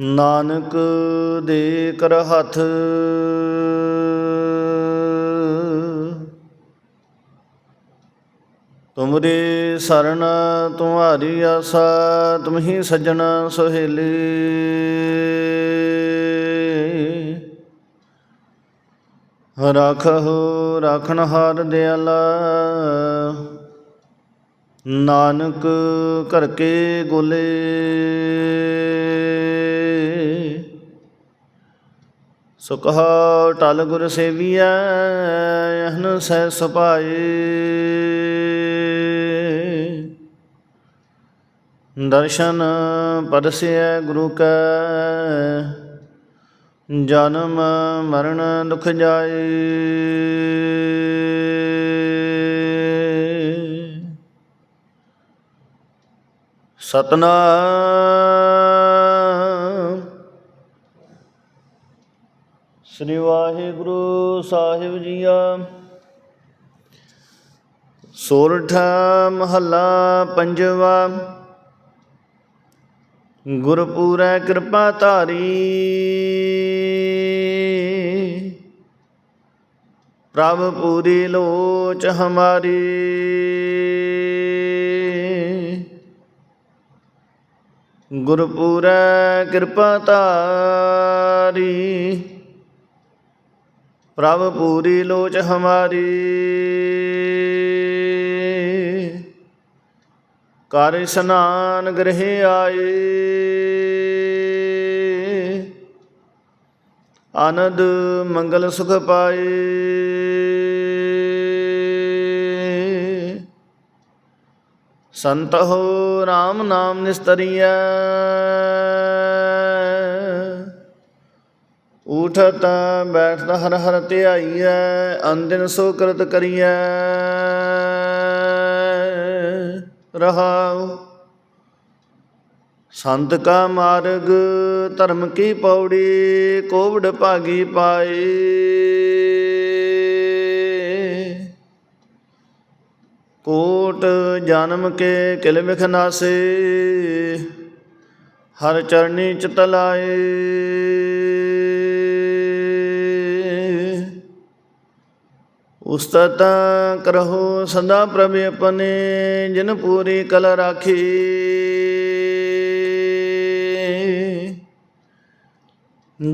ਨਾਨਕ ਦੇ ਕਰ ਹੱਥ। ਤੁਮਰੇ ਸਰਨ ਤੁਹਾਰੀ ਆਸਾ, ਤੁਮਹੀ ਸਜਣ ਸੁਹੇਲੀ। ਰਾਖਹੁ, ਰਾਖਣ ਹਾਰ ਦਿਆਲਾ। ਨਾਨਕ ਕਰਕੇ ਗੋਲੇ। ਸੁਖਾ ਟਲ ਗੁਰ ਸੇਵੀਐ ਯਹਨ ਸਹਿ ਸੁਭਾਏ। ਦਰਸ਼ਨ ਪਰਸਿਐ ਗੁਰੂ ਕੈ, ਜਨਮ ਮਰਨ ਦੁਖ ਜਾਏ। ਸਤਨਾਮ ਸ੍ਰੀ ਵਾਹਿਗੁਰੂ ਸਾਹਿਬ ਜੀਆ। ਸੋਰਠ ਮਹੱਲਾ ਪੰਜਵਾ। ਗੁਰਪੂਰੈ ਕਿਰਪਾ ਧਾਰੀ। ਪ੍ਰਭ ਪੂਰੀ ਲੋਚ ਹਮਾਰੀ। ਗੁਰਪੂਰੈ ਕਿਰਪਾ ਧਾਰੀ। ਪ੍ਰਭ ਪੂਰੀ ਲੋਚ ਹਮਾਰੀ। ਕਰ ਇਸਨਾਨ ਗ੍ਰਹਿ ਆਏ। ਆਨੰਦ ਮੰਗਲ ਸੁਖ ਪਾਏ। ਸੰਤ ਹੋ RAM ਨਾਮ ਨਿਸਤਰੀਐ। ਉਠਤ ਬੈਠਦਾ ਹਰ ਹਰ ਧਿਆਈਐ ਅੰਦਿਨ ਸੋ ਕਰਤ ਕਰੀਐ। ਰਹਾਉ। ਸੰਤ ਕਾ ਮਾਰਗ, ਧਰਮ ਕੀ ਪੌੜੀ, ਕੋਵਡ ਭਾਗੀ ਪਾਏ ਕੋਟ ਜਨਮ ਕੇ ਕਿਲ ਵਿਖ ਨਾਸੇ, ਹਰ ਚਰਨੀ ਚਿਤ ਲਾਏ ਉਸਤਤ ਕਰਹੁ ਸਦਾ ਪ੍ਰਭ ਆਪਣੇ, ਜਿਨ ਪੂਰੀ ਕਲ ਰਾਖੀ।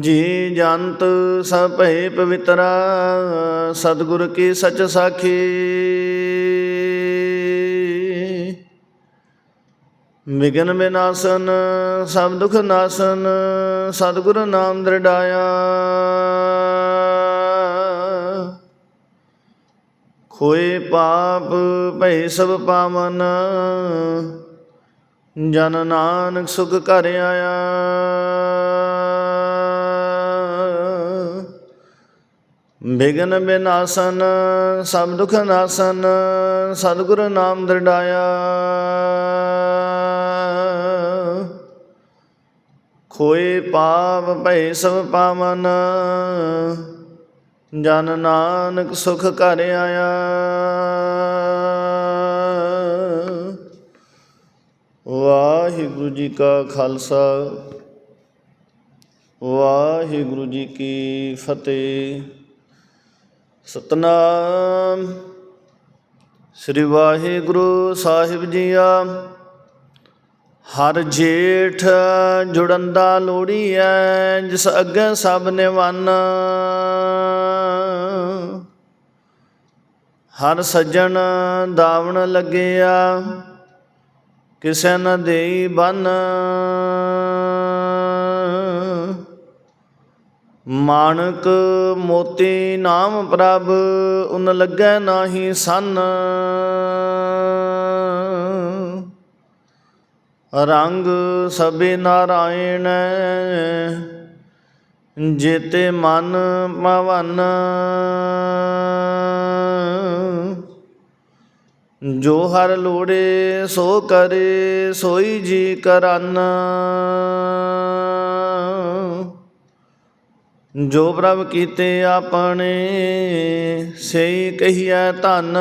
ਜੀ ਜੰਤ ਸਭ ਭੈ ਪਵਿੱਤਰਾ, ਸਤਿਗੁਰ ਕੀ ਸਚ ਸਾਖੀ। ਵਿਗਨ ਵਿਨਾਸ਼ਨ ਸਭ ਦੁਖ ਨਾਸ਼ਨ, ਸਤਿਗੁਰ ਨਾਮ ਦ੍ਰਿੜਾਇਆ। ਖੋਏ ਪਾਪ ਭੈ ਸਭ ਪਾਵਨ। ਜਨ ਨਾਨਕ ਸੁਖ ਘਰ ਆਇਆ। ਵਿਗਨ ਬਿਨਾਸ਼ਨ, ਸਭ ਦੁਖ ਨਾਸ਼ਨ, ਸਤਿਗੁਰ ਨਾਮ ਦ੍ਰਿੜਾਇਆ ਖੋਏ ਪਾਪ ਭੈ ਸਭ ਪਾਵਨ। ਜਨ ਨਾਨਕ ਸੁਖ ਘਰ ਆਇਆ। ਵਾਹਿਗੁਰੂ ਜੀ ਕਾ ਖਾਲਸਾ, ਵਾਹਿਗੁਰੂ ਜੀ ਕੀ ਫਤਿਹ। ਸਤਨਾਮ। ਸ੍ਰੀ ਵਾਹਿਗੁਰੂ ਸਾਹਿਬ ਜੀ ਜੀਆ, ਹਰ ਜੇਠ ਜੁੜੰਦਾ ਲੋੜੀਐ ਜਿਸ ਅੱਗੇ ਸਭ ਨੇ ਨਿਵੰਨ। ਹਰ ਸੱਜਣ ਦਾਵਣ ਲੱਗਿਆ, ਕਿਸੇ ਨ ਦੇਈ ਬੰਨ। ਮਾਣਕ ਮੋਤੀ ਨਾਮ ਪ੍ਰਭ, ਉਨ ਲੱਗੈ ਨਾਹੀ ਸੰਨ। ਰੰਗ ਸਭੇ ਨਾਰਾਇਣ ਜੇਤੇ ਮਨ ਮਵਨ, ਜੋ ਹਰ ਲੋੜੇ ਸੋ ਕਰੇ, ਸੋਈ ਜੀ ਕਰਨ। ਜੋ ਪ੍ਰਭ ਕੀਤੇ ਆਪਣੇ ਸਈ ਕਹੀਐ ਧਨ।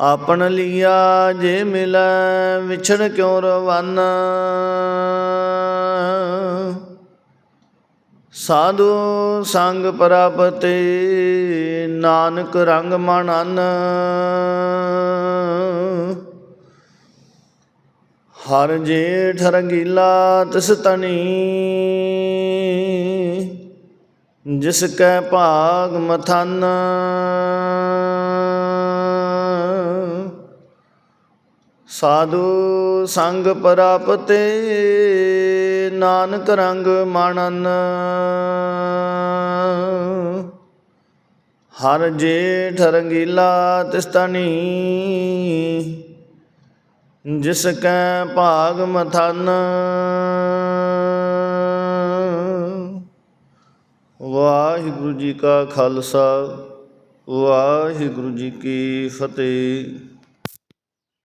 ਆਪਣ ਲਿਆ ਜੇ ਮਿਲੈ ਵਿਛੜ ਕਿਉ ਰਵਨ? ਸਾਧੂ ਸੰਗ ਪ੍ਰਾਪਤੇ ਨਾਨਕ ਰੰਗ ਮਨਨ ਹਰ ਜੇਠ ਰੰਗੀਲਾ ਤਿਸ ਤਣੀ। ਜਿਸ ਕੈ ਭਾਗ ਮਥਨ। ਸਾਧੂ ਸੰਗ ਪ੍ਰਾਪਤੇ, ਨਾਨਕ ਰੰਗ ਮਾਣਨ। ਹਰ ਜੇਠ ਰੰਗੀਲਾ ਤਿਸਤਣੀ ਜਿਸ ਕੈ ਭਾਗ ਮਥਨ। ਵਾਹਿਗੁਰੂ ਜੀ ਕਾ ਖਾਲਸਾ, ਵਾਹਿਗੁਰੂ ਜੀ ਕੀ ਫਤਿਹ।